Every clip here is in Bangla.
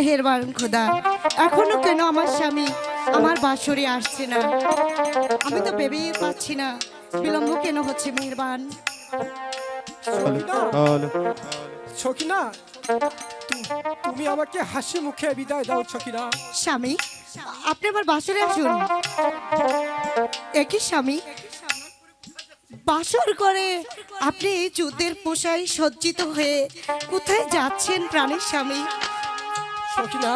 মেহেরবান খোদা। এখনও কেন আমার স্বামী আমার বাসরে আসছে না? আমি তো ভেবেই পাচ্ছি না বিলম্ব কেন হচ্ছে মেহেরবান? সকিনা তুমি আমাকে হাসি মুখে বিদায় দাও সকিনা স্বামী আপনি আমার বাসরে আসুন। একই স্বামী। বাসর করে আপনি যুদ্ধের পোষায় সজ্জিত হয়ে কোথায় যাচ্ছেন প্রাণের স্বামী? সকিনা।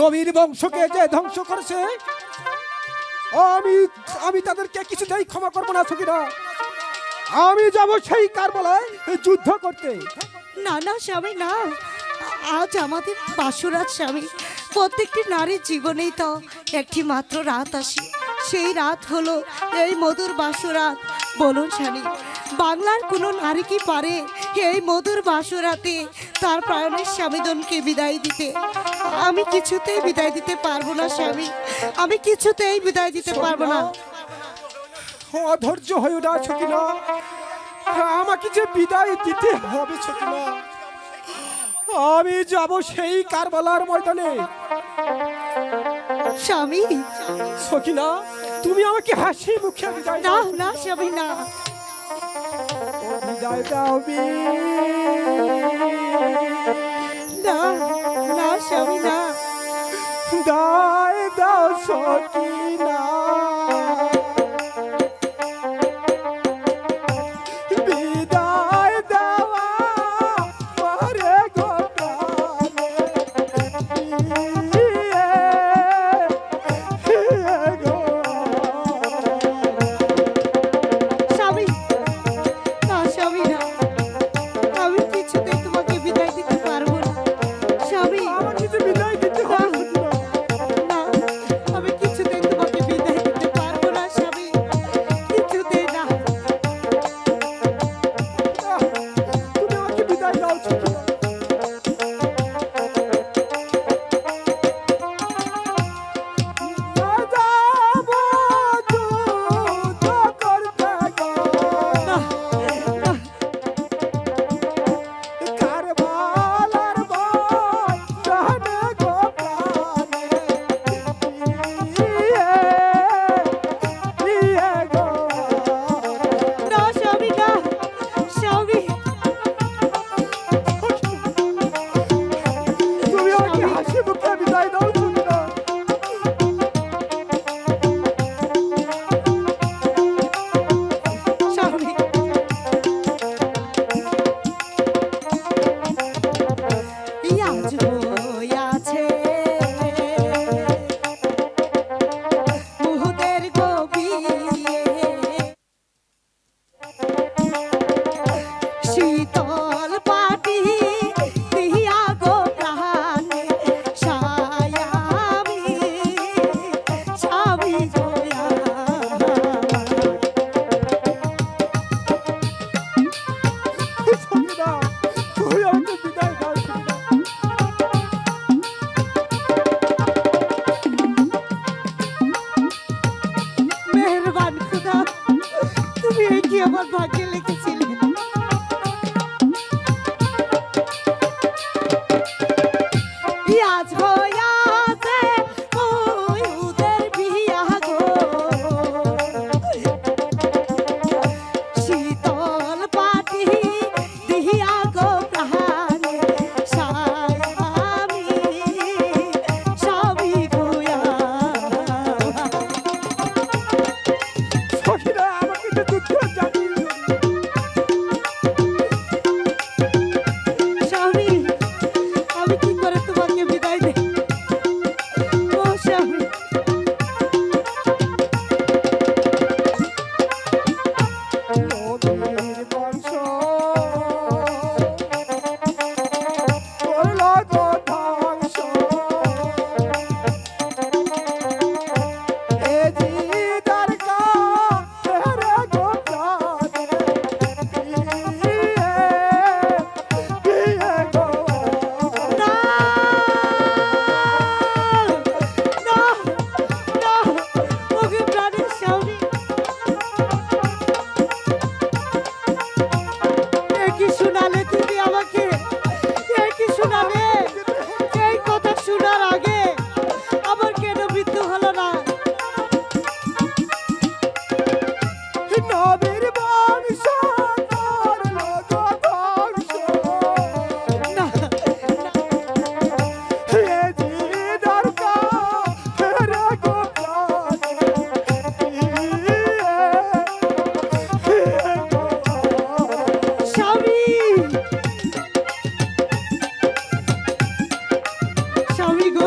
নবীর বংশকে যে ধ্বংস করেছে, আমি আমি তাদেরকে কিছুতেই ক্ষমা করব না, সকিনা। আমি যাব সেই কারবালায় যুদ্ধ করতে। না না, স্বামী, না। আজ আমাদের বাসুরাত স্বামী, প্রত্যেকটি নারীর জীবনেই তো একটি মাত্র রাত আসে। সেই রাত হলো এই মধুর বাসুরাত। বলুন স্বামী, বাংলার কোনো নারী কি পারে এই মধুর বাসুরাতে তার প্রাণের স্বামীদনকে বিদায় দিতে। আমি কিছুতেই বিদায় দিতে পারব না স্বামী। আমি কিছুতেই বিদায় দিতে পারব না। অধৈর্য হয়ে না সকিনা আমাকে যে বিদায় দিতে হবে সকিনা আমি যাব সেই কারবালার ময়দানে। স্বামী। সকিনা তুমি আমাকে হাসি মুখে বিদায় না দাও। না স্বামী না। বিদায় দাও দাও